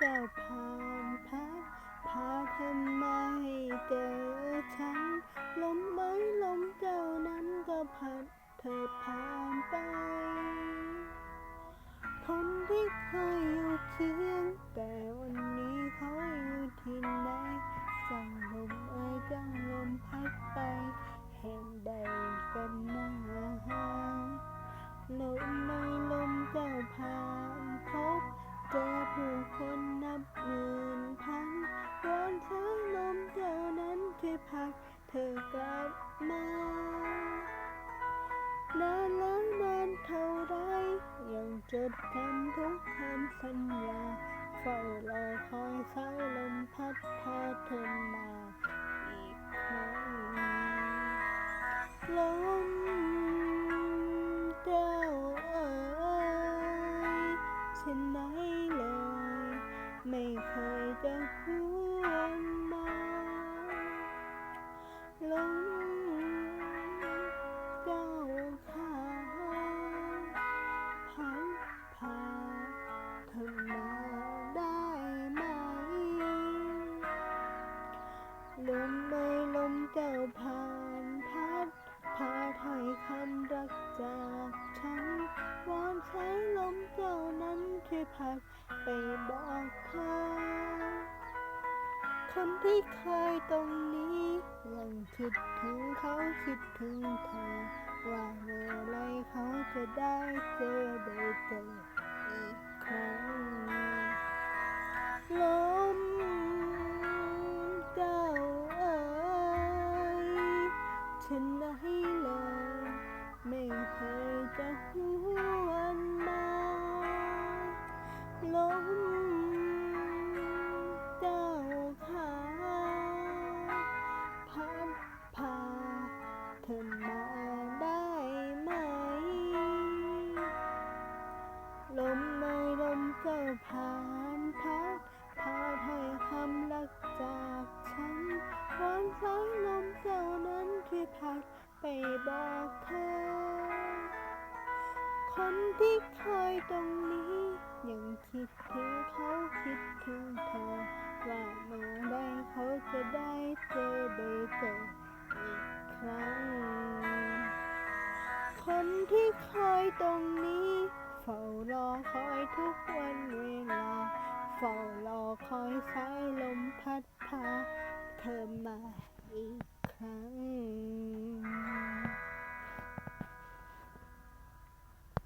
เจ้าผ่านพัดพาเธอมาให้เจอฉัน ลมไม้ลมเจ้านั้นก็พัดเธอผ่านไป คนที่เคยอยู่เคียงแต่ จดจำทุกคำสัญญาเฝ้ารอคอยสายลมพัดพาเธอมาอีกครั้งลมเจ้าเอ๋ยฉันไหนเลย ไม่เคยจะหวนมาลม ลมไม่ลมเจ้าผ่านพัดพาถอยคำรักจากฉันวอนใช้ลมเจ้านั้นช่วยพัดไปบอกเธอคนที่เคยตรงนี้ยังคิดถึงเขาคิดถึงเธอ ว่าเมื่อไรเขาจะได้เจอได้เจอ ลมเจ้าขาพัดพาเธอมาได้ไหม ลมไม่ลมเจ้าผ่านพัดพาถ้อยคำรักจากฉันวอนสายลมเจ้านั้นช่พัดไปบอกเธอ คนที่เคยตรงนี้ คนที่คอยตรงนี้ เฝ้ารอคอยทุกวันเวลา เฝ้ารอคอยสายลมพัดพา เธอมาอีกครั้ง